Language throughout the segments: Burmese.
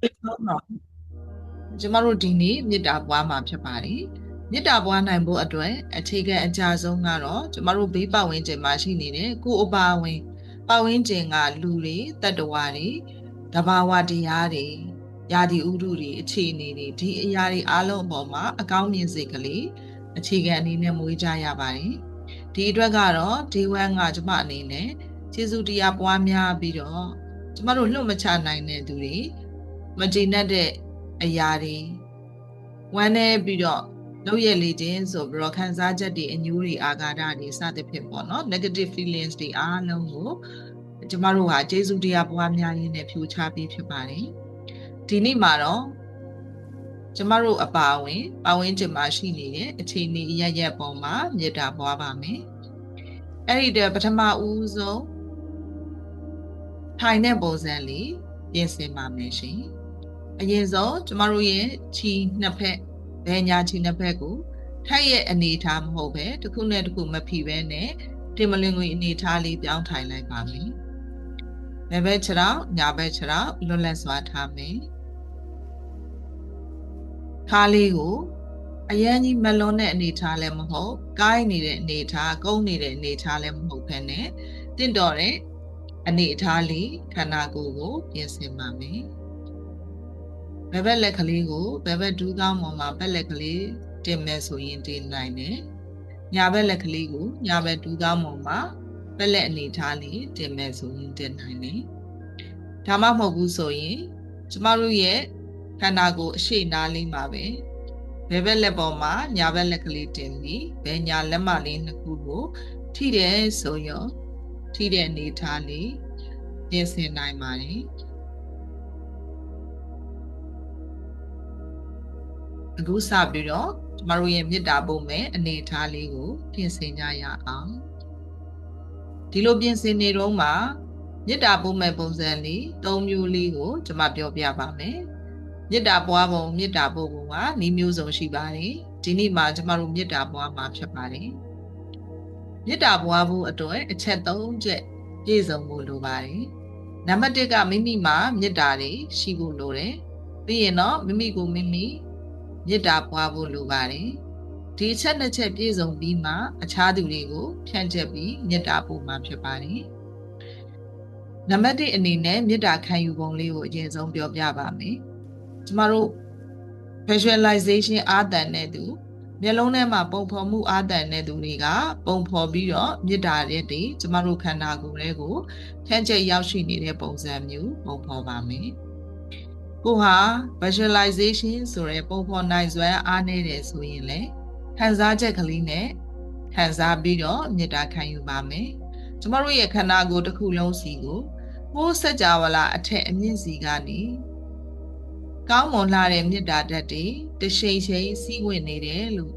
ဟုတ်တော့ကျမတို့ဒီနေ့မေတ္တာပွားမှာဖြစ်ပါတယ်မေတ္တာပွားနိုင်ဖို့အတွက်အခြေခံအကြဆုံးကတော့ကျမတို့ဘေးပတ်ဝန်းကျင်မှာရှိနေတဲ့ကိုယ်အပါဝင်ပတ်ဝန်းကျင်ကလူတွေတတ္တဝါတွေတဘာဝတရားတွေယာဒီဥဒုတွေအခြေအနေတွေဒီအရာတွေအားလုံးအပေါ်မှာအကောင်းမြင်စေကလေးအခြေခံအနေနဲ့မွေးကြရပါတယ်ဒီအတွက်ကတော့ day 1ကကျမအနေနဲ့ကျေးဇူးတရားပွားများပြီးတော့ကျမတို့လွတ်မချနိုင်တဲ့သူတွေ မကျေနပ်တဲ့အရာတွေဝမ်းနေပြီးတော့လောက်ရလေခြင်းဆိုပြီးတော့ခံစားချက်တွေအညိုးတွေအာဃာတတွေစသဖြင့်ပေါ့နော် negative feelings တွေအားလုံးကိုကျမတို့ဟာကျေးဇူးတရားပွားများရင်းနဲ့ဖြိုချပြီးဖြစ်ပါတယ်ဒီနေ့မှာတော့ကျမတို့အပါဝင်ပဝင်းကျင်မှာရှိနေတဲ့အခြေအနေရရက်ပုံမှာမေတ္တာပွားပါမယ်အဲ့ဒီတပထမဦးဆုံးထိုင်တဲ့ပုံစံလေးပြင်ဆင်ပါမယ်ရှင် အရင်ဆုံးကျမတို့ရဲ့ခြီနှစ်ဖက်ဘယ်ညာခြီနှစ်ဖက်ကိုထိုက်ရဲ့အနေထားမဟုတ်ပဲတစ်ခုနဲ့တစ်ခုမဖိပဲနဲ့တင်မလင်ငွေအနေထားလေးပြောင်းထိုင်လိုက်ပါမယ်။ဘယ်ဘက်ခြေထောက်ညာဘက်ခြေထောက်လွတ်လပ်စွာထားမယ်။ခါလေးကိုအရန်ကြီးမလွန်တဲ့အနေထားလည်းမဟုတ်ကိုင်းနေတဲ့အနေထားကုန်းနေတဲ့အနေထားလည်းမဟုတ်ဖ ೇನೆ တင့်တော်တဲ့အနေအထားလေးခန္ဓာကိုယ်ကိုပြင်ဆင်ပါမယ်။ ဘယ်ဘက်လက်ကလေးကိုဘယ်ဘက်ဒူးကောင်းပေါ်မှာဘက်လက်ကလေးတင်မယ်ဆိုရင်တင်နိုင်တယ်။ညာဘက်လက်ကလေးကိုညာဘက်ဒူးကောင်းပေါ်မှာဘက်လက်အနေထားလေးတင်မယ်ဆိုရင်တင်နိုင်တယ်။ဒါမှမဟုတ်ဘူးဆိုရင် ကျမတို့ရဲ့ခန္ဓာကိုယ်အရှိနားလေးမှာပဲဘယ်ဘက်လက်ပေါ်မှာညာဘက်လက်ကလေးတင်ပြီးဘယ်ညာလက်မလေးနှစ်ခုကိုထိတယ်ဆိုရင်ထိတဲ့အနေထားလေးပြင်ဆင်နိုင်ပါတယ်။ အခုစပြီးတော့ကျမတို့ရဲ့မေတ္တာပုံမဲ့အနေအထားလေးကို ပြင်ဆင်ကြရအောင်ဒီလိုပြင်ဆင်နေတော့မှမေတ္တာပုံမဲ့ပုံစံလေး၃မျိုးလေးကိုကျွန်မပြောပြပါမယ်မေတ္တာပွားပုံမေတ္တာပို့ပုံကဤမျိုးစုံရှိပါတယ်ဒီနေ့မှာကျမတို့မေတ္တာပွားမှာဖြစ်ပါတယ်မေတ္တာပွားဖို့အတွက်အချက်၃ချက်ပြည့်စုံဖို့လိုပါတယ်နံပါတ်၁ကမိမိမှာမေတ္တာတွေရှိဖို့လိုတယ်ပြီးရင်တော့မိမိကိုမိမိ မေတ္တာပွားဖို့လိုပါတယ်ဒီအချက်နှစ်ချက်ပြည့်စုံပြီးမှအခြားသူတွေကိုဖြန့်ကျက်ပြီးမေတ္တာပို့မှာဖြစ်ပါတယ်နံပါတ်1အနေနဲ့မေတ္တာခံယူပုံလေးကိုအရင်ဆုံးပြောပြပါမယ်ကျမတို့ visualization အာသန်တဲ့သူမျက်လုံးထဲမှာပုံဖော်မှုအာသန်တဲ့သူတွေကပုံဖော်ပြီးတော့မေတ္တာရဲ့တည်းကျမတို့ခန္ဓာကိုယ်လေးကိုဖြန့်ကျက်ရောက်ရှိနေတဲ့ပုံစံမျိုးပုံဖော်ပါမယ် ကိုဟာ visualization ဆိုရဲပုံဖော်နိုင်စွမ်းအားနည်းတယ်ဆိုရင်လည်းခံစားချက်ကလေးနဲ့ခံစားပြီးတော့မေတ္တာခံယူပါမယ်။ကျမတို့ရဲ့ခန္ဓာကိုယ်တစ်ခုလုံးစီကိုဟိုးစัจ java လာအထက်အမြင့်စီကနေကောင်းမွန်လာတဲ့မေတ္တာဓာတ်တွေတရှိန်ရှိန်စီးဝင်နေတယ်လို့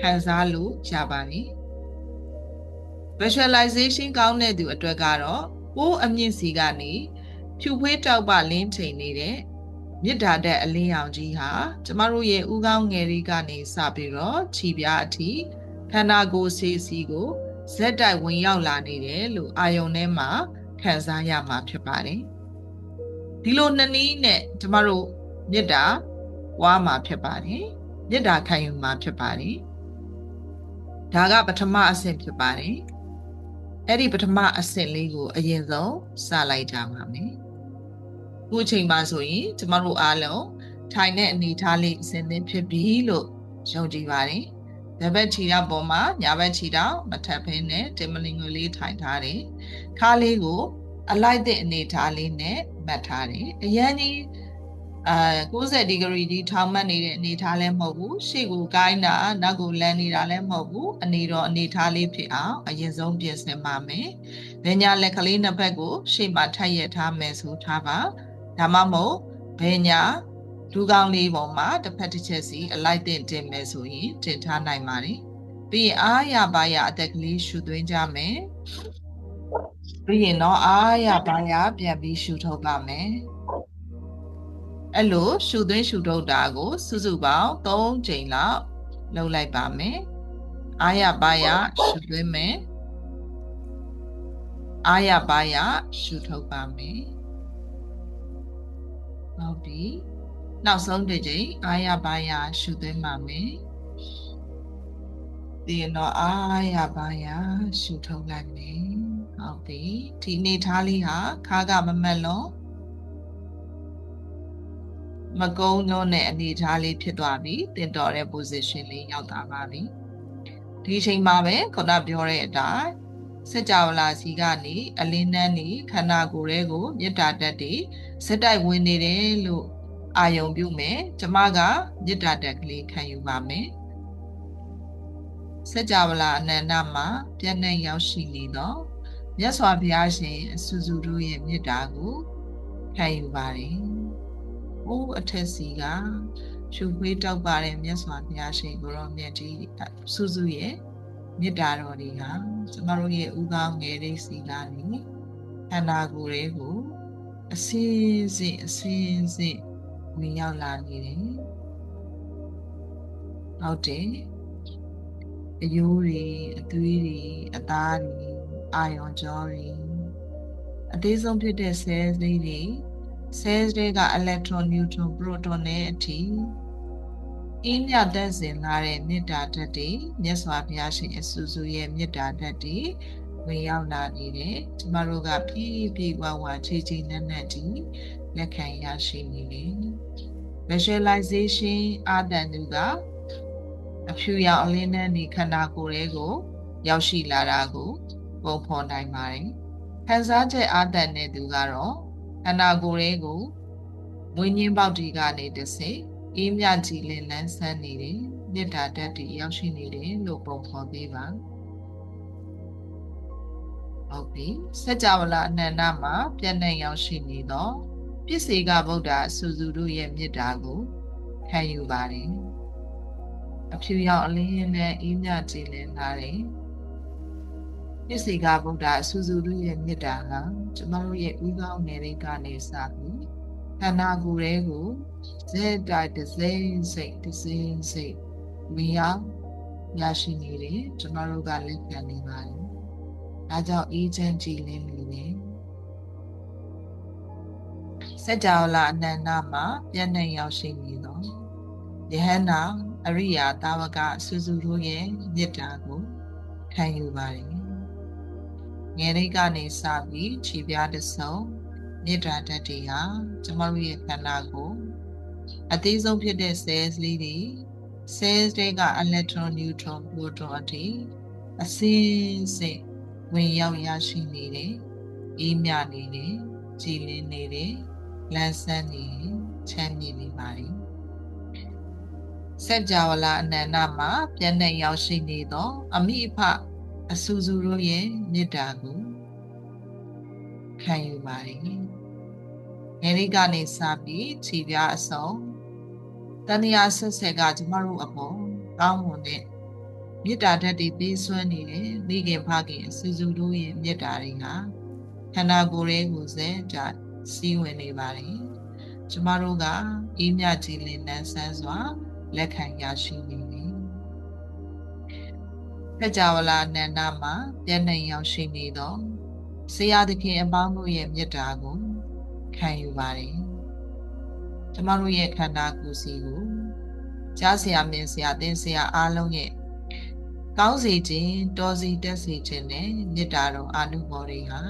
ခံစားလို့ရပါတယ်။ visualization ကောင်းတဲ့သူအတွက်ကတော့ဟိုးအမြင့်စီကနေဖြူဖွေးတောက်ပလင်းချိန်နေတဲ့ မြစ်ဓာတက်အလင်းရောင်ကြီးဟာကျမတို့ရဲ့ဥကောင်းငယ်လေးကနေစပြီးတော့ခြီးပြားအထိခန္ဓာကိုယ်ဆေးစီကိုဇက်တိုက်ဝင်ရောက်လာနေတယ်လို့အာယုံထဲမှာခံစားရမှာဖြစ်ပါတယ်ဒီလိုနှစ်နည်းနဲ့ကျမတို့မေတ္တာဝါမှာဖြစ်ပါတယ်မေတ္တာခံယူမှာဖြစ်ပါတယ်ဒါကပထမအဆင့်ဖြစ်ပါတယ်အဲ့ဒီပထမအဆင့်လေးကို အရင်ဆုံးစလိုက်ကြပါမယ် ခုအချိန်မှာဆိုရင်ကျမတို့အားလုံးထိုင်တဲ့အနေထားလေးအစဉ်သင့်ဖြစ်ပြီလို့ယုံကြည်ပါတယ်။ဘက်ဘက်ခြေထောက်ပေါ်မှာညာဘက်ခြေထောက်မထပ်ဖင်းနဲ့တင်မလင်ငွေလေးထိုင်ထားတယ်။ခါလေးကို အလိုက်တဲ့အနေထားလေးနဲ့မှတ်ထားတယ်။အရန်ကြီးအာ90ဒီဂရီဒီထောင်မှတ်နေတဲ့အနေထားလည်းမဟုတ်ဘူး။ရှေ့ကိုကိုင်းတာနောက်ကိုလန်နေတာလည်းမဟုတ်ဘူး။အနေတော့အနေထားလေးဖြစ်အောင်အရင်ဆုံးပြင်ဆင်ပါမယ်။ဘယ်ညာလက်ကလေးနှစ်ဖက်ကိုရှေ့မှာထပ်ရထားမယ်ဆိုထားပါ။ ဒါမှမဟုတ်ဘယ်ညာလူကောင်းလေးပေါ်မှာတစ်ဖက်တစ်ချက်စီအလိုက်တင်တင်မယ်ဆိုရင်တင်ထားနိုင်ပါတယ်ပြီးရင်အားရပါရအသက်ကလေးရှူသွင်းကြမယ်ပြီးရင်တော့အားရပါရပြန်ပြီးရှူထုတ်ပါမယ်အဲ့လိုရှူသွင်းရှူထုတ်တာကိုစုစုပေါင်း3ချိန်လောက်လုပ်လိုက်ပါမယ်အားရပါရရှူသွင်းမယ်အားရပါရရှူထုတ်ပါမယ် ဟုတ်ပြီနောက်ဆုံးတစ်ကြိမ်အာရပါရရှုသွင်းပါမယ်ဒီတော့အာရပါရရှုထုတ်လိုက်မယ်ဟုတ်ပြီဒီအနေထားလေးဟာခါကမမက်လုံးမကုန်းလုံးနဲ့အနေထားလေးဖြစ်သွားပြီတင်တော်တဲ့ position လေးရောက်သွားပါပြီဒီအချိန်မှာပဲခုနပြောတဲ့အတိုင်း စကြဝဠာစီကနေအလင်းနှန်းနေခန္ဓာကိုယ်ရဲ့ကိုမေတ္တာတက်တွေစက်တိုက်ဝင်နေတယ်လို့အာယုံပြုမယ်ကျမကမေတ္တာတက်ကလေးခံယူပါမယ်စကြဝဠာအနန္တမှာပြည့်နှက်ရောက်ရှိနေသောမြတ်စွာဘုရားရှင်အဆူဆူတို့ရဲ့မေတ္တာကိုခံယူပါတယ်။အိုးအထက်စီကရှုခွေးတောက်ပါတဲ့မြတ်စွာဘုရားရှင်ကိုရောမြတ်ကြီးဆူဆူရဲ့ မေတ္တာတော်တွေကကျမတို့ရဲ့ဥကောင်းငယ်လေးစီကနေခန္ဓာကိုယ်တွေကိုအစင်းစင်းအစင်းစင်းဝင်ရောက်လာနေတယ်။ဟုတ်တယ်။အယိုးတွေအသွေးတွေအသားတွေအာယွန်ကြောတွေအသေးဆုံးဖြစ်တဲ့ cells လေးတွေ cells တွေက electron neutron proton နဲ့အထိ အင်းမြတ်သက်စင်လာတဲ့မေတ္တာဓာတ်တွေမြတ်စွာဘုရားရှင်အဆူဆူရဲ့မေတ္တာဓာတ်တွေဝင်ရောက်လာနေတယ်ကျမတို့ကပြည့်ပြည့်ဝဝခြေခြေနက်နက်ဒီလက်ခံရရှိနေတယ် visualization အာတန်သူကအဖြူရောင်အလင်းနဲ့နေခန္ဓာကိုယ်ရဲ့ကို ရောက်ရှိလာတာကိုပုံဖော်နိုင်ပါတယ်ခံစားချက်အာတန်တဲ့သူကတော့ခန္ဓာကိုယ်ရဲ့ကိုဝိညာဉ်ပေါက်ဒီကနေတဆင့် အေးမြကြည်လင်လန်းဆန်းနေတယ်မေတ္တာဓာတ်တွေရောက်ရှိနေတယ်လို့ပုံဖော်ပေးပါဟုတ်ပြီစัจ java လာအနန္တမှာပြည့်နှံ့ရောက်ရှိနေသောပစ္စေကဗုဒ္ဓအဆူဆူတို့ရဲ့မေတ္တာကိုခံယူပါတယ်အဖြူရောင်အလင်းနဲ့အေးမြကြည်လင်လာတယ်ပစ္စေကဗုဒ္ဓအဆူဆူတို့ရဲ့မေတ္တာကကျမတို့ရဲ့ဥကောင်းနယ်တွေကနေစပြီး ခန္ဓာကိုယ်တွေကိုဇက်တိုက်တစ်စိမ့်စိတ်တစ်စိမ့်စိတ်မြင်အောင်ရရှိနေတယ်ကျမတို့ကလက်ခံနေပါတယ်။ဒါကြောင့်အေးချမ်းကြည်လင်းနေတယ်။စัจ java လာအနန္တမှာပြည့်နှံ့ရောက်ရှိနေသောယဟန္တာအရိယာတာဝကဆူဆူတို့ရဲ့မေတ္တာကိုခံယူပါတယ်။ငယ်လေးကနေစပြီးခြေပြားတစ်စုံ မေတ္တာဓာတ်တွေဟာကျမတို့ရဲ့ခန္ဓာကိုအသေးဆုံးဖြစ်တဲ့ cells လေးတွေ cells တွေက electron neutron proton အထိအစင်းစစ်ဝင်ရောက်ရရှိနေတယ်အေးမြနေတယ်ကြည်လင်းနေတယ်လန်းဆန်းနေချမ်းမြေနေပါတယ်စัจ java လာအနန္တမှာပြည့်နှက်ရောက်ရှိနေသော အမိအဖအဆူဆူတို့ရဲ့မေတ္တာကိုခံယူပါတယ် ငယ်လေးကနေစပြီးခြေပြားအစုံတဏှာဆက်ဆက်ကကျမတို့အပေါ်ကောင်းမွန်တဲ့မေတ္တာဓာတ်တွေပေးစွမ်းနေတယ်မိခင်ဖခင်အစူစူတို့ရဲ့မေတ္တာတွေဟာခန္ဓာကိုယ်ရဲ့ကိုယ်စဲကြစီးဝင်နေပါတယ်ကျမတို့ကအေးမြကြည်လင်နှန်းဆန်းစွာလက်ခံရရှိနေတယ်ဖက်ကြဝဠာနန္ဒမှာပြည့်နှံ့ရောက်ရှိနေသောဆရာသခင်အပေါင်းတို့ရဲ့မေတ္တာကို ခံယူပါတယ်ကျမတို့ရဲ့ခန္ဓာကိုယ်စီကိုကြားဆရာမင်းဆရာသင်ဆရာအားလုံးရဲ့ကောင်းစေခြင်းတော်စီတက်စေခြင်းနဲ့မေတ္တာတော်အာနုဘော်တွေဟာ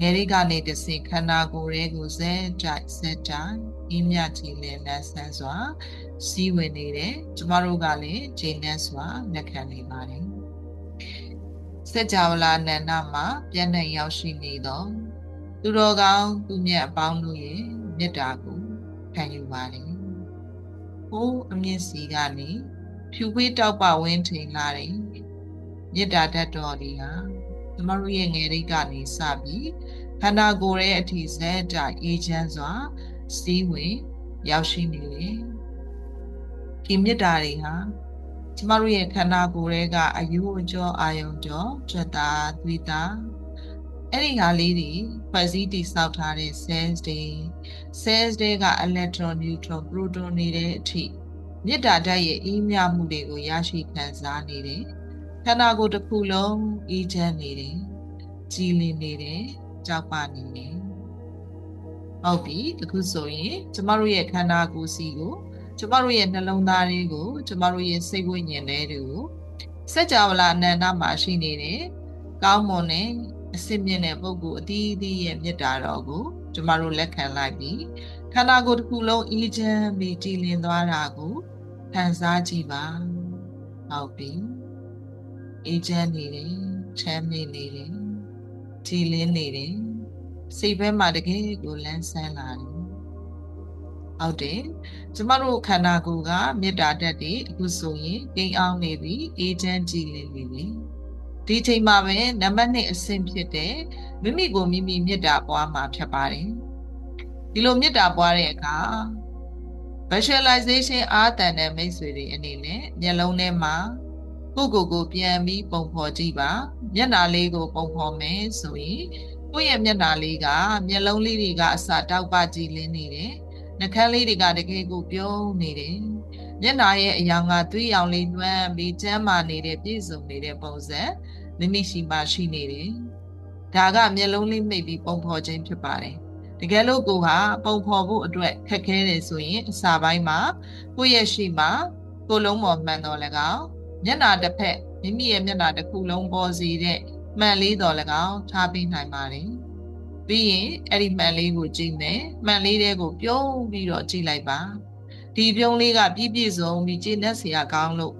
ငယ်လေးကနေတဆင့်ခန္ဓာကိုယ်ရဲ့ကိုဇက်တိုက်ဇက်တိုက်အင်းမြကြည်လည်လန်းဆန်းစွာစီးဝင်နေတယ်ကျမတို့ကလည်းဂျင်းနဲ့စွာလက်ခံနေပါတယ်စัจ java လာနန္ဒမှာပြည့်နှံ့ရောက်ရှိနေသော သူတော်ကောင်းသူမြတ်အပေါင်းတို့ရဲ့မေတ္တာကိုခံယူပါလေ။ဟိုးအမြင့်စီကနေဖြူခွေးတောက်ပဝင်းထိန်လာတယ်။မေတ္တာဓာတ်တော်တွေဟာကျမတို့ရဲ့ငယ်ရိတ်ကနေစပြီးခန္ဓာကိုယ်ရဲ့အထီးစက်တအေးချမ်းစွာစီးဝင်ရောက်ရှိနေတယ်။ဒီမေတ္တာတွေဟာကျမတို့ရဲ့ခန္ဓာကိုယ်ရဲ့ကအယုအကျော်အာယုံကျော်ကြွတာသွေးတာ အဲ့ဒီဟာလေးတွေဖွဲ့စည်းတည်ဆောက်ထားတဲ့ cells တွေ cells တွေက electron neutron proton တွေတဲ့အထိမေတ္တာဓာတ်ရဲ့အေးမြမှုတွေကိုရရှိခံစားနေတယ်ခန္ဓာကိုယ်တစ်ခုလုံးအေးချမ်းနေတယ်ကြည်လင်နေတယ်ကြောက်ပနေတယ်ဟဟုတ်ပြီတခုဆိုရင်ကျမတို့ရဲ့ခန္ဓာကိုယ်စီကိုကျမတို့ရဲ့နှလုံးသားလေးကိုကျမတို့ရဲ့စိတ်ဝိညာဉ်လေးတွေကိုစัจ java လာအနန္တမှာရှိနေတဲ့ကောင်းမွန်တဲ့ အစစ်မြင့်တဲ့ပုဂ္ဂိုလ်အသီးသီးရဲ့မေတ္တာတော်ကိုကျမတို့လက်ခံလိုက်ပြီးခန္ဓာကိုယ်တစ်ခုလုံးအေးချမ်းပြီးတည်လင်သွားတာကိုခံစားကြည့်ပါဟုတ်ပြီအေးချမ်းနေတယ်ချမ်းမြေ့နေတယ်တည်လင်နေတယ်စိတ်ဘက်မှာတကယ်ကိုလန်းဆန်းလာတယ်ဟုတ်တယ်ကျမတို့ခန္ဓာကိုယ်ကမေတ္တာတက်တယ်အခုဆိုရင်ကိန်းအောင်နေပြီအေးချမ်းကြည်လင်နေပြီ ဒီချိန်မှာပဲနံပါတ်1အဆင့်ဖြစ်တဲ့မိမိကိုမိမိမေတ္တာပွားမှာဖြစ်ပါတယ်ဒီလိုမေတ္တာပွားတဲ့အခါ visualization အားတန်တဲ့မိတ်ဆွေတွေအနေနဲ့မျက်လုံးထဲမှာကိုကိုကိုပြန်ပြီးပုံဖော်ကြည့်ပါမျက်နှာလေးကိုပုံဖော်မယ်ဆိုရင်ကိုယ့်ရဲ့မျက်နှာလေးကမျက်လုံးလေးတွေကအစတောက်ပကြည်လင်းနေတယ်နှကန်းလေးတွေကတကယ်ကိုပြုံးနေတယ် မျက်နှာရဲ့အယောင်ကသွေးရောင်လေးနှွမ်းပြီးကျန်းမာနေတဲ့ပြည့်စုံနေတဲ့ပုံစံမိမိရှိမှရှိနေတယ်ဒါကမျက်လုံးလေးမိတ်ပြီးပုံဖော်ခြင်းဖြစ်ပါတယ်တကယ်လို့ကိုဟာပုံဖော်ဖို့အတွက်ခက်ခဲတယ်ဆိုရင်အစာပိုင်းမှာကိုယ့်ရဲ့ရှိမှကိုလုံးပေါ်မှန်တော်၎င်းမျက်နှာတစ်ဖက်မိမိရဲ့မျက်နှာတစ်ခုလုံးပေါ်စီတဲ့မှန်လေးတော်၎င်းထားပေးနိုင်ပါတယ်ပြီးရင်အဲ့ဒီမှန်လေးကိုကြည့်မယ်မှန်လေးတွေကိုပြုံးပြီးတော့ကြည့်လိုက်ပါ ဒီပြုံးလေးကပြည့်ပြည့်စုံပြီးကျင့်တတ်စရာကောင်းလို့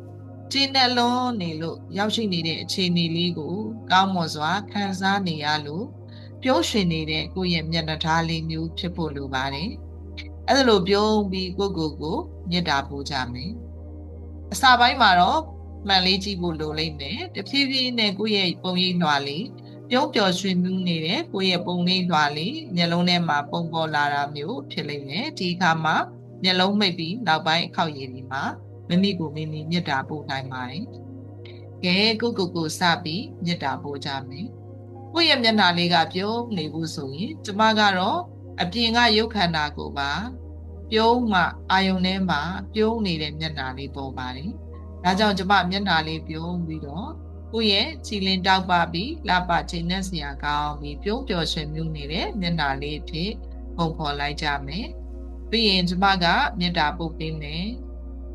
ကျင့်တဲ့လွန်နေလို့ရောက်ရှိနေတဲ့အခြေအနေလေးကို ကောင်းမွန်စွာခံစားနေရလို့ပြုံးရွှင်နေတဲ့ကိုယ့်ရဲ့မျက်နှာသားလေးမျိုးဖြစ်ဖို့လိုပါတယ်အဲ့ဒါလိုပြုံးပြီးကိုကိုကိုမေတ္တာပို့ကြမယ်အစာပိုင်းမှာတော့မှန်လေးကြည့်ဖို့လိုလိမ့်မယ်တဖြည်းဖြည်းနဲ့ကိုယ့်ရဲ့ပုံရိပ်လွှာလေးပြုံးပျော်ရွှင်မှုနေတဲ့ကိုယ့်ရဲ့ပုံလေးလွှာလေးမျက်လုံးထဲမှာပုံပေါ်လာတာမျိုးဖြစ်လိမ့်မယ်ဒီအခါမှာ မျက်လုံးမိတ်ပြီးနောက်ပိုင်းအခောက်ရည်ဒီမှာမိမိကိုမိမိမေတ္တာပို့နိုင်ပါတယ်ကဲကိုကိုကိုစပြီးမေတ္တာပို့ကြမယ်ကိုယ့်ရဲ့မျက်နှာလေးကပြုံးနေဘူးဆိုရင်ကျမကတော့အပြင်ကရုပ်ခန္ဓာကိုပါပြုံးမှအာယုန်ထဲမှာပြုံးနေတဲ့မျက်နှာလေးပေါ်ပါတယ်ဒါကြောင့်ကျမမျက်နှာလေးပြုံးပြီးတော့ကိုယ့်ရဲ့ခြေလင်းတောက်ပပြီးလှပချိန်နဲ့စရာကောင်းပြီးပြုံးပျော်ရွှင်မှုနေတဲ့မျက်နှာလေးဖြစ်ပုံဖော်လိုက်ကြမယ် ပြီးရင်ကျမကမေတ္တာပို့ပေးမယ်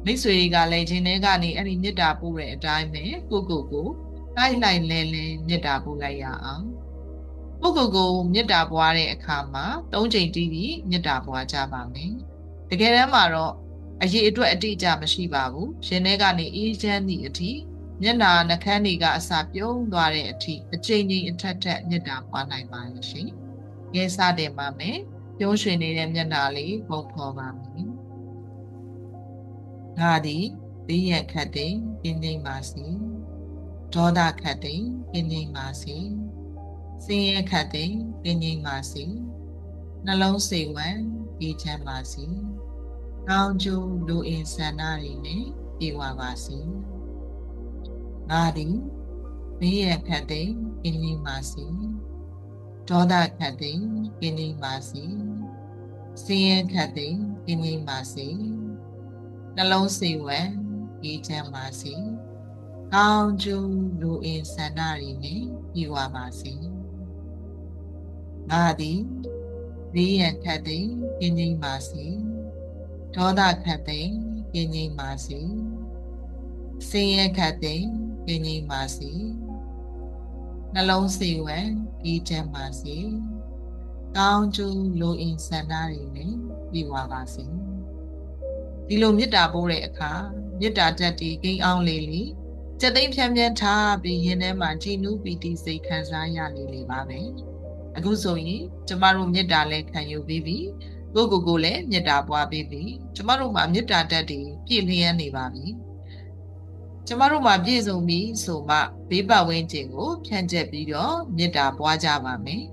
မိတ်ဆွေတွေကလည်းခြင်းထဲကနေအဲ့ဒီမေတ္တာပို့တဲ့အတိုင်းပဲကိုကိုကိုလိုက်လိုက်လဲလဲမေတ္တာပို့လိုက်ရအောင်ကိုကိုကိုမေတ္တာပွားတဲ့အခါမှာ၃ချိန်တီးပြီးမေတ္တာပွားကြပါမယ်တကယ်တမ်းမှာတော့အရေးအတွက်အတိအကျမရှိပါဘူးရှင်ထဲကနေအေးချမ်းသည့်အထိမျက်နာနှကန်းတွေကအစာပြုံးသွားတဲ့အထိအချိန်ကြီးအထက်ထက်မေတ္တာပွားနိုင်ပါရဲ့ရှင်။ငယ်စတယ်ပါမယ်။ ပြုံးရွှင်နေတဲ့မျက်နာလေးပုံဖော်ပါမယ်။ငါသည်ဘေးရန်ခတ်တဲ့ပြင်းနေပါစေ။ဒေါသခတ်တဲ့ပြင်းနေပါစေ။စင်ရခတ်တဲ့ပြင်းနေပါစေ။နှလုံးစိတ်ဝမ်းအေးချမ်းပါစေ။ကောင်းကျိုးလူအင်ဆန္ဒတွေနဲ့ပြေဝပါစေ။ငါသည်ဘေးရခတ်တဲ့ပြင်းနေပါစေ။ဒေါသခတ်တဲ့ပြင်းနေပါစေ။ စင်ရခတ်တဲ့ပြင်းနေပါစေ။နှလုံးစိတ်ဝမ်းအေးချမ်းပါစေ။ကောင်းကျိုးလူအင်ဆန္ဒတွေနဲ့ပြေဝပါစေ။ငါသည်ဘေးရန်ခတ်တဲ့ပြင်းငိမ့်ပါစေဒေါသခတ်တဲ့ပြင်းငိမ့်ပါစေစင်ရခတ်တဲ့ပြင်းငိမ့်ပါစေနှလုံးစိတ်ဝမ်းအေးချမ်းပါစေ ကောင်းကျိုးလိုအင်ဆန္ဒတွေနဲ့ပြီးွားပါစေဒီလိုမေတ္တာပို့တဲ့အခါမေတ္တာတက်တီကိန်းအောင်လေးလေးစက်သိမ်းဖြန်းဖြန်းထားပြီးရင်ထဲမှာကြည်နူးပီတိစိတ်ခံစားရနေလေပါပဲ။အခုဆိုရင်ကျမတို့မေတ္တာလည်းခံယူပြီးပြီကိုကိုကိုလည်းမေတ္တာပွားပြီးပြီကျမတို့မှာမေတ္တာတတ်တည်ပြည့်လျက်နေပါပြီကျမတို့မှာပြည့်စုံပြီဆိုမှဘေးပတ်ဝန်းကျင်ကိုဖြန့်ကျက်ပြီးတော့မေတ္တာပွားကြပါမယ်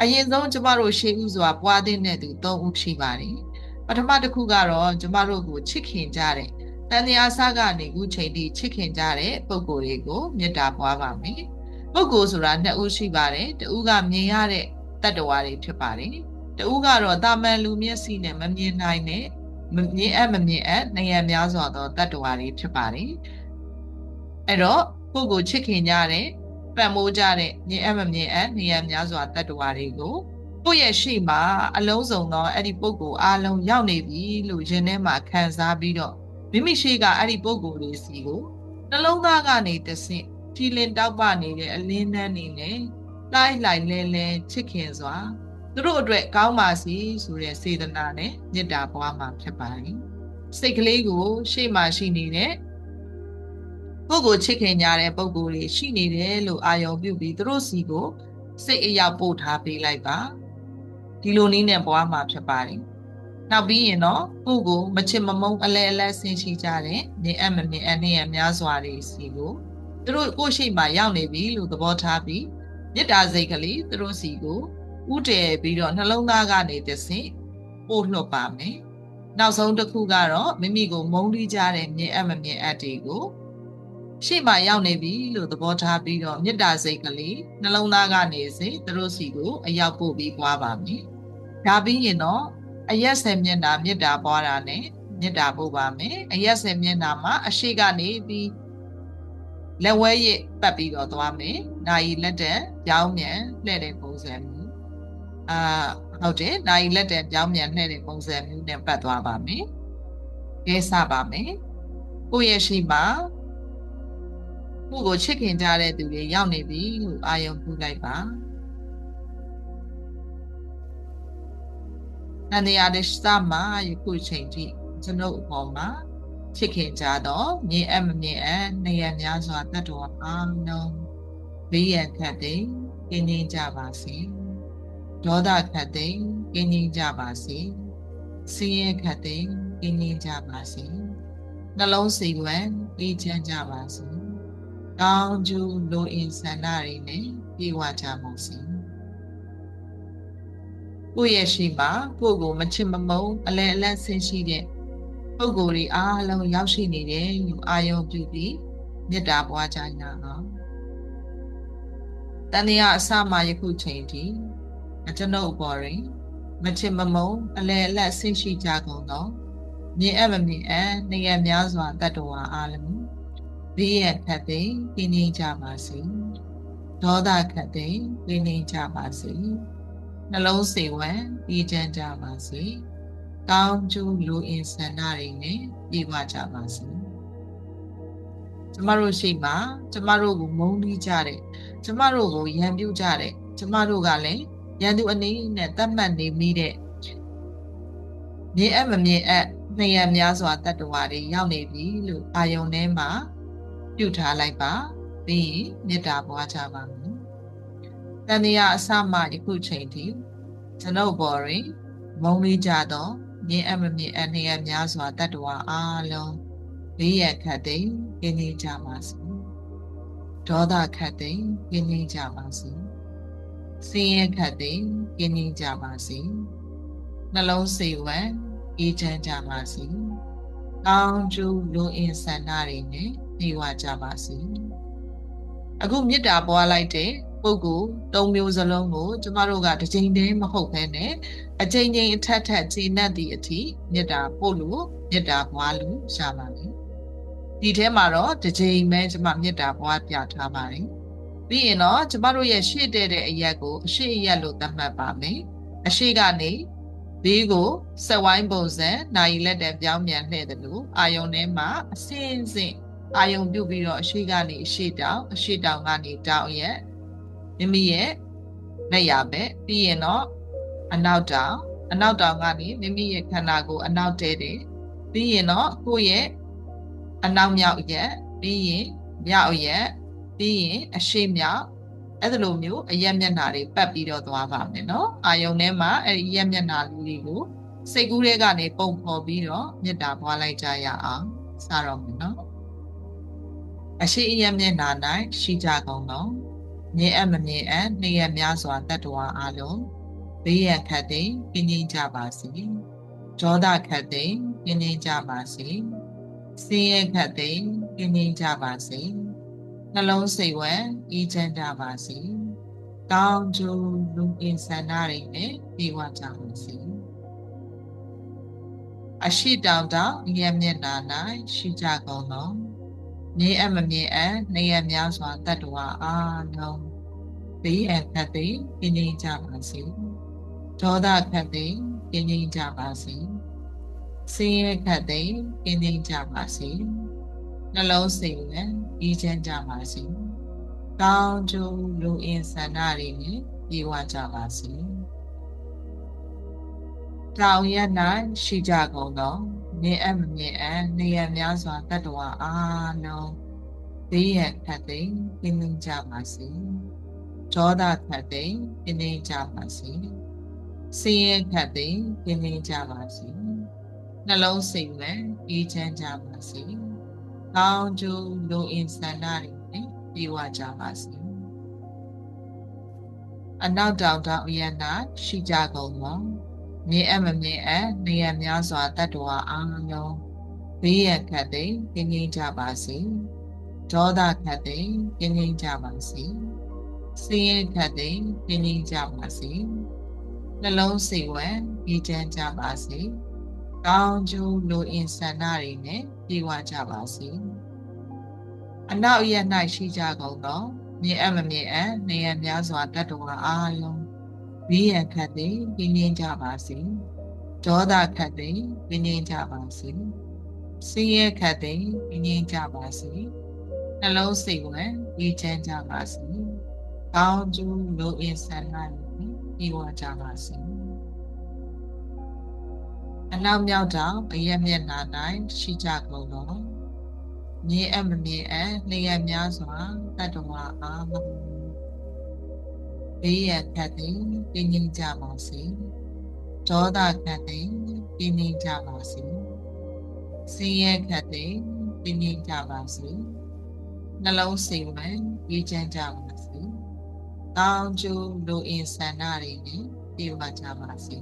အရင်ဆုံးကျမတို့ရှေးဥစွာပွားတဲ့သူ၃ဦးရှိပါတယ်ပထမတစ်ခုကတော့ကျမတို့ကိုချစ်ခင်ကြတဲ့တန်တရားစကနေခုချိန်ထိချစ်ခင်ကြတဲ့ပုံကိုယ်တွေကိုမေတ္တာပွားပါမယ်ပုဂ္ဂိုလ်ဆိုတာနှစ်ဦးရှိပါတယ်တဦးကမြင်ရတဲ့တတ္တဝါတွေဖြစ်ပါတယ်တဦးကတော့တာမန်လူမျက်စိနဲ့မမြင်နိုင်တဲ့မမြင်အပ်မမြင်အပ်နေရများစွာသောတတ္တဝါတွေဖြစ်ပါတယ်အဲ့တော့ကိုကိုချစ်ခင်ကြတဲ့ ပံ့ပိုးကြတဲ့မြင်အပ်မမြင်အပ်နေရများစွာတတ္တဝါတွေကိုကိုယ့်ရဲ့ရှေ့မှာအလုံးစုံသောအဲ့ဒီပုံကိုအားလုံးရောက်နေပြီလို့ရင်ထဲမှာခံစားပြီးတော့မိမိရှိကအဲ့ဒီပုံကိုယ်လေးစီကိုနှလုံးသားကနေတဆင့်ထီလင်တောက်ပနေတဲ့အလင်းနှန်းနေနဲ့လိုက်လိုက်လဲလဲချစ်ခင်စွာသူတို့အတွက်ကောင်းပါစီဆိုတဲ့စေတနာနဲ့မေတ္တာပွားမှာဖြစ်ပါတယ်စိတ်ကလေးကိုရှေ့မှာရှိနေတဲ့ ပုဂ္ဂိုလ်ချစ်ခင်ကြတဲ့ပုဂ္ဂိုလ်တွေရှိနေတယ်လို့အာရုံပြုပြီးသူတို့စီကိုစိတ်အရောက်ပို့ထားပေးလိုက်ပါဒီလိုနည်းနဲ့ပွားမှာဖြစ်ပါတယ်နောက်ပြီးရင်တော့ကိုယ့်ကိုမချစ်မမုန်းအလဲအလဲဆင်းရှိကြတဲ့နေအပ်မမြင်အနေရများစွာတွေစီကိုသူတို့ကိုယ့်ရှိမှရောက်နေပြီလို့သဘောထားပြီးမေတ္တာစိတ်ကလေးသူတို့စီကိုဥတည်ပြီးတော့နှလုံးသားကနေတဆင့်ပို့လွှတ်ပါမယ်နောက်ဆုံးတစ်ခုကတော့မိမိကိုမုန်းတီးကြတဲ့မြင်အပ်မမြင်အပ်တွေကို ရှေ့မှာရောက်နေပြီလို့သဘောထားပြီးတော့မေတ္တာစိတ်ကလေးနှလုံးသားကနေစေသူတို့စီကိုအရောက်ပို့ပြီးပွားပါမယ်ဒါပြီးရင်တော့အရက်ဆယ်မျက်နှာမေတ္တာပွားတာနဲ့မေတ္တာပို့ပါမယ်အရက်ဆယ်မျက်နှာမှာအရှိကနေပြီးလက်ဝဲရစ်ပတ်ပြီးတော့သွားမယ်။နာယီလက်တက်ပြောင်းမြန်လှည့်တဲ့ပုံစံမျိုးအာဟုတ်တယ်နာယီလက်တက်ပြောင်းမြန်လှည့်တဲ့ပုံစံမျိုးနဲ့ပတ်သွားပါမယ်။ကဲစပါမယ်။ကိုယ့်ရဲ့ရှိမှာ ကိုကိုချစ်ခင်ကြတဲ့သူတွေရောက်နေပြီလို့အာယုံပြုလိုက်ပါ။အန္တရာယ်စမှာယခုချိန်ထိကျွန်ုပ်အပေါ်မှာချစ်ခင်ကြတော့မြင်အပ်မမြင်အပ်နေရများစွာတတ်တော်အားလုံးဘေးရန်ခတ်သိကင်းနေကြပါစေဒေါသခတ်သိကင်းနေကြပါစေဆင်းရဲခတ်သိကင်းနေကြပါစေနှလုံးစိတ်ဝမ်းအေးချမ်းကြပါစေ ကောင်းကျိုးလိုအင်ဆန္ဒတွေနဲ့ပြေဝကြပါစေကိုယ့်ရဲ့ရှိမှာကိုယ့်ကိုမချစ်မမုန်းအလဲအလတ်ဆင်းရှိတဲ့ပုဂ္ဂိုလ်တွေအားလုံးရောက်ရှိနေတယ်လို့အာယုံပြုပြီးမေတ္တာပွားကြညာအောင်တန်တရားအစမှယခုချိန်ထိကျွန်ုပ်ပေါ်တွင်မချစ်မမုန်းအလဲအလတ်ဆင်းရှိကြကုန်သောမြင်အပ်မမြင်အပ်နေရများစွာတတ္တဝါအားလုံး ဘေးရခတ်သိပြင်းနေကြပါစေဒေါသခတ်သိပြင်းနေကြပါစေနှလုံးစေဝံပြီးချမ်းကြပါစေကောင်းကျိုးလူအင်ဆန္ဒတွေနဲ့ပြေဝကြပါစေကျမတို့ရှိမှကျမတို့ကိုမုန်းပြီးကြတဲ့ကျမတို့ကိုရန်ပြုကြတဲ့ကျမတို့ကလည်းရန်သူအနေနဲ့တတ်မှတ်နေမိတဲ့မြင်အပ်မမြင်အပ်နှစ်ရများစွာတတ္တဝါတွေရောက်နေပြီလို့အာယုန်ထဲမှာ ပြုထားလိုက်ပါပြီးရင်မေတ္တာပွားကြပါမယ်တန်တရားအစမှယခုချိန်ထိကျွန်ုပ်ပေါ်တွင်မုံလေးကြသောမြင်အပ်မမြင်အပ်နေရများစွာတတ္တဝါအားလုံးဘေးရခတ်သိကင်းနေကြပါစေဒေါသခတ်သိကင်းနေကြပါစေစင်းရဲခတ်သိကင်းနေကြပါစေနှလုံးစိတ်ဝမ်းအေးချမ်းကြပါစေကောင်းကျိုးလူအင်ဆန္ဒတွေနဲ့ နေဝကြပါစေအခုမေတ္တာပွားလိုက်တဲ့ပုဂ္ဂိုလ်၃မျိုးစလုံးကို ကျမတို့ကတစ်ချိန်တည်းမဟုတ်ဘဲနဲ့အချိန်ချင်းအထက်ထက်ခြေနဲ့သည့်အထိမေတ္တာပို့လို့မေတ္တာပွားလို့ရှာပါမယ်ဒီထဲမှာတော့တစ်ချိန်ပဲကျမမေတ္တာပွားပြထားပါတယ်ပြီးရင်တော့ကျမတို့ရဲ့ရှေ့တဲ့တဲ့အရက်ကိုအရှိအရက်လို့သတ်မှတ်ပါမယ်အရှိကနေဘေးကိုစက်ဝိုင်းပုံစံနိုင်လက်တဲ့ပြောင်းပြန်လှည့်တယ်လို့အာယုံထဲမှာအစင်းစင်း အာယုံပြုတ်ပြီးတော့အရှိကနေအရှိတောင်အရှိတောင်ကနေတောင်ရက်မိမိရဲ့လက်ရပဲပြီးရင်တော့အနောက်တောင်အနောက်တောင်ကနေမိမိရဲ့ခန္ဓာကိုယ်အနောက်တဲတယ်ပြီးရင်တော့ကိုယ့်ရဲ့အနောက်မြောက်ရက်ပြီးရင်မြောက်ရက်ပြီးရင်အရှိမြောက်အဲ့ဒါလိုမျိုးအရက်မျက်နှာတွေပတ်ပြီးတော့သွားပါမယ်နော်အာယုံထဲမှာအဲ့ဒီရက်မျက်နှာလေးတွေကိုစိတ်ကူးထဲကနေပုံဖော်ပြီးတော့မေတ္တာပွားလိုက်ကြရအောင်စတော့မယ်နော် အရှိအရက်မျက်နှာ၌ရှိကြကုန်သောမြင်အပ်မမြင်အပ်နှစ်ရက်များစွာတတ္တဝါအလုံးဘေးရန်ခတ်သိပြင်းပြင်းကြပါစေဒေါသခတ်သိပြင်းပြင်းကြပါစေစင်းရဲခတ်သိပြင်းပြင်းကြပါစေနှလုံးစိတ်ဝမ်းအေးချမ်းကြပါစေကောင်းကျိုးလူအင်ဆန္ဒတွေနဲ့ပြေဝကြပါစေအရှိတောင်တောင်ဉာဏ်မျက်နာ၌ရှိကြကုန်သော နေအမမြင်အနေရများစွာတတ္တဝါအားလုံးဘေးအပ်သိပြင်းနေကြပါစေဒေါသခတ်သိကင်းငြိမ်းကြပါစေဆင်းရဲခတ်သိကင်းငြိမ်းကြပါစေနှလုံးစိတ်နဲ့အေးချမ်းကြပါစေကောင်းကျိုးလူအင်ဆန္ဒတွေနဲ့ပြေဝကြပါစေတောင်ရ၌ရှိကြကုန်သော နေအမမြင်အနေရများစွာတတ္တဝါအားလုံးဘေးရန်ခတ်သိမ်းပြင်းပြကြပါစေဒေါသခတ်သိမ်းပြင်းပြကြပါစေဆင်းရဲခတ်သိမ်းပြင်းပြကြပါစေနှလုံးစိတ်မဲ့အေးချမ်းကြပါစေကောင်းကျိုးလူအင်ဆန္ဒတွေနဲ့ပြေဝကြပါစေအနောက်တောင်တောင်အရနာရှိကြကုန်သော မြင်အပ်မမြင်အပ်နေရများစွာတတ္တဝါအားလုံးဘေးရန်ခတ်သိမ်းပြင်းပြကြပါစေဒေါသခတ်သိမ်းပြင်းပြကြပါစေဆင်းရဲခတ်သိမ်းပြင်းပြကြပါစေနှလုံးစိတ်ဝမ်းပြီးချမ်းကြပါစေကောင်းကျိုးလိုအင်ဆန္ဒတွေနဲ့ပြေဝကြပါစေအနောက်ရ၌ရှိကြကုန်သောမြင်အပ်မမြင်အပ်နေရများစွာတတ္တဝါအားလုံး ဝိရခတ်သိပြင်းပြင်းကြပါစေဒေါသခတ်သိပြင်းပြင်းကြပါစေဆင်းရဲခတ်သိပြင်းပြင်းကြပါစေနှလုံးစိတ်ဝင်အေးချမ်းကြပါစေကောင်းကျိုးလိုအင်ဆန္ဒနဲ့ပြေဝကြပါစေအနောက်မြောက်တောင်ဘရက်မျက်နှာ၌ရှိကြကုန်သောမြင်အမမြင်အလျက်များစွာတတ္တဝါအား ဘေးရခတ်သိပြင်းငိမ့်ကြပါစေဒေါသခတ်သိပြင်းငိမ့်ကြပါစေဆင်းရဲခတ်သိပြင်းငိမ့်ကြပါစေနှလုံးစိတ်ဝင်အေးချမ်းကြပါစေတောင်းကျိုးလူအင်ဆန္ဒတွေနဲ့ပြေဝကြပါစေ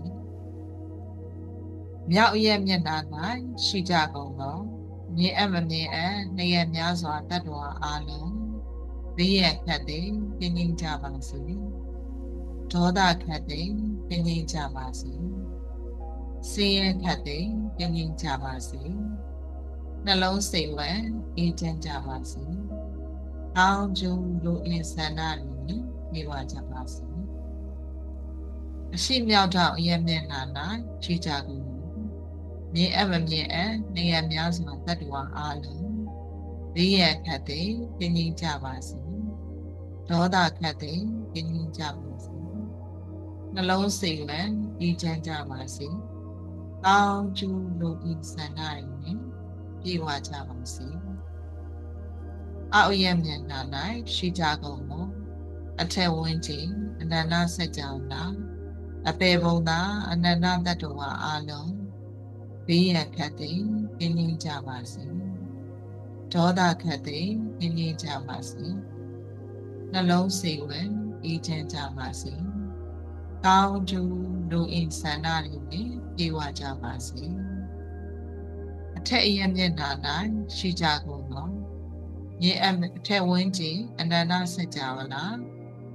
မြောက်ရဲ့မျက်နှာ၌ရှိကြကုန်သောမြင်အပ်မမြင်အပ်နေရများစွာတတ္တဝါအားလုံးဘေးရခတ်သိပြင်းငိမ့်ကြပါစေ ဒေါသခတ်သိပြင်းငိမ့်ကြပါစေဆင်းရဲခတ်သိပြင်းငိမ့်ကြပါစေနှလုံးစိတ်ဝမ်းအေးချမ်းကြပါစေအောင်းကျုံလူအင်ဆန္ဒတွေနဲ့ပြေဝကြပါစေအရှိမြောက်ထောင်အရဲ့မျက်နှာ၌ရှိကြကုန်မြင်အပ်မမြင်အပ်နေရများစွာတတ္တဝါအားလုံးဘေးရခတ်သိပြင်းငိမ့်ကြပါစေဒေါသခတ်သိပြင်းငိမ့်ကြပါစေ နှလုံးစိတ်မှန်အေးချမ်းကြပါစေ။ကောင်းကျိုးလိုဤဆန္ဒရည်နဲ့ပြေဝကြပါစေ။အောက်ရမျက်နှာ၌ရှိကြကုန်သောအထက်ဝန်းကျင်အနန္တစัจ java နာအပေဘုံသာအနန္တတ္တဝါအလုံးဘေးရခတ်သိပြင်းပြင်းကြပါစေ။ဒေါသခတ်သိပြင်းပြင်းကြပါစေ။နှလုံးစိတ်ဝင်အေးချမ်းကြပါစေ။ ကောင်းကျိုးလူအင်ဆန္ဒတွေနဲ့ပြေဝကြပါစေအထက်အရမျက်နှာ၌ရှိကြကုန်သောမြေအထက်ဝန်းကျင်အနန္တစัจ java လာ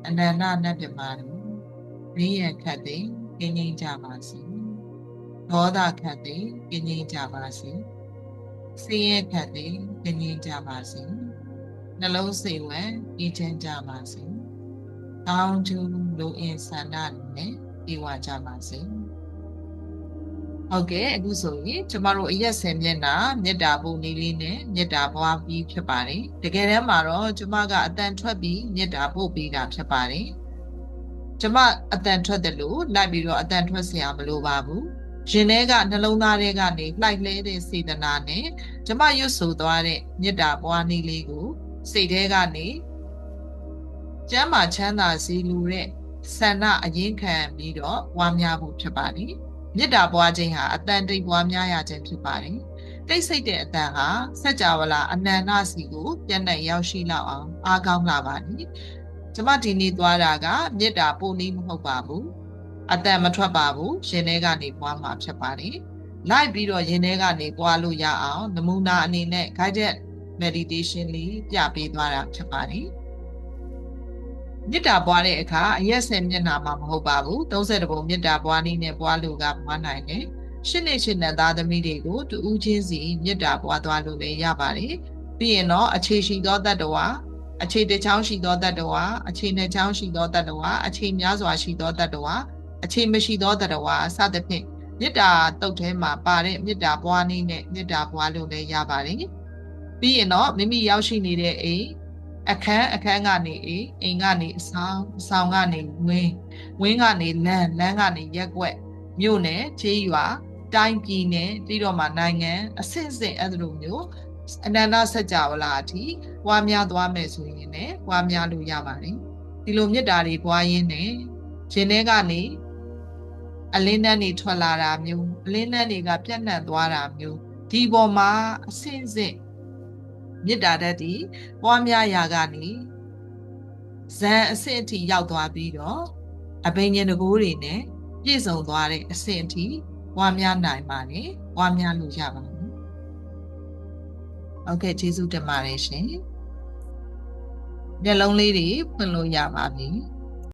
အနန္တနတ်ပြမာတို့ဘေးရန်ခတ်သိပြင်းငိမ့်ကြပါစေဒေါသခတ်သိပြင်းငိမ့်ကြပါစေဆင်းရဲခတ်သိပြင်းငိမ့်ကြပါစေနှလုံးစိတ်ဝဲအေးချမ်းကြပါစေ ကောင်းကျိုးလိုအင်ဆန္ဒနဲ့ပြေဝကြပါစေဟုတ်ကဲ့အခုဆိုရင်ကျမတို့အရက်ဆယ်မျက်နှာမေတ္တာပုံနည်းလေးနဲ့မေတ္တာပွားပြီးဖြစ်ပါတယ်တကယ်တမ်းမှာတော့ကျမကအတန်ထွက်ပြီးမေတ္တာပို့ပေးတာဖြစ်ပါတယ်ကျမအတန်ထွက်တယ်လို့လိုက်ပြီးတော့အတန်ထွက်เสียမလိုပါဘူးရင်ထဲကနှလုံးသားထဲကနေလှိုက်လဲတဲ့စေတနာနဲ့ကျမရွတ်ဆိုသွားတဲ့မေတ္တာပွားနည်းလေးကိုစိတ်ထဲကနေ ကျမ်းမာချမ်းသာစီလူတဲ့ဆန္ဒအရင်ခံပြီးတော့ပွားများဖို့ဖြစ်ပါတယ်။မေတ္တာပွားခြင်းဟာအတန်တိတ်ပွားများရခြင်းဖြစ်ပါတယ်။တိတ်ဆိတ်တဲ့အတန်ဟာစัจ java လာအနန္တစီကိုပြန်နဲ့ရောက်ရှိလောက်အောင်အားကောင်းလာပါတယ်။ကျမဒီနေ့သွားတာကမေတ္တာပို့နည်းမဟုတ်ပါဘူး။အတန်မထွက်ပါဘူး။ရင်ထဲကနေပွားမှာဖြစ်ပါတယ်။လိုက်ပြီးတော့ရင်ထဲကနေပွားလို့ရအောင်နမူနာအနေနဲ့ guided meditation လေးပြပေးသွားတာဖြစ်ပါတယ်။ မေတ္တာပွားတဲ့အခါအရက်ဆယ်မျက်နှာမှာမဟုတ်ပါဘူး30ပုံမေတ္တာပွားနည်းနဲ့ပွားလို့ကပွားနိုင်တယ်ရှစ်နှစ်ရှစ်နှစ်သားသမီးတွေကိုတူဦးချင်းစီမေတ္တာပွားသွားလို့လည်းရပါတယ်ပြီးရင်တော့အခြေရှိသောတတ္တဝါအခြေတစ်ချောင်းရှိသောတတ္တဝါအခြေနှစ်ချောင်းရှိသောတတ္တဝါအခြေများစွာရှိသောတတ္တဝါအခြေမရှိသောတရဝါစသဖြင့်မေတ္တာတုတ်ထဲမှာပါတဲ့မေတ္တာပွားနည်းနဲ့မေတ္တာပွားလို့လည်းရပါတယ်ပြီးရင်တော့မိမိရောက်ရှိနေတဲ့အိမ် အခန်းအခန်းကနေအိမ်အိမ်ကနေအဆောင်အဆောင်ကနေဝင်းဝင်းကနေလမ်းလမ်းကနေရက်ွက်မြို့နယ်ခြေရွာတိုင်းပြည်နယ်ပြီးတော့မှနိုင်ငံအဆင့်ဆင့်အဲ့လိုမျိုးအနန္တစัจ java လာအထိပွားများသွားမယ်ဆိုရင်လည်းပွားများလို့ရပါတယ်ဒီလိုမေတ္တာတွေပွားရင်းနဲ့ရှင်ထဲကနေအလင်းနှန်းတွေထွက်လာတာမျိုးအလင်းနှန်းတွေကပြန့်နှံ့သွားတာမျိုးဒီပေါ်မှာအဆင့်ဆင့် မေတ္တာတတ်ဒီပွားများရာကနေဇန်အဆင့်အထိရောက်သွားပြီးတော့အဘိညာဉ်တကူတွေနဲ့ပြည့်စုံသွားတဲ့အဆင့်အထိပွားများနိုင်ပါတယ်ပွားများလို့ရပါတယ်ဟုတ်ကဲ့ကျေးဇူးတင်ပါတယ်ရှင်မျက်လုံးလေးတွေဖွင့်လို့ရပါပြီ။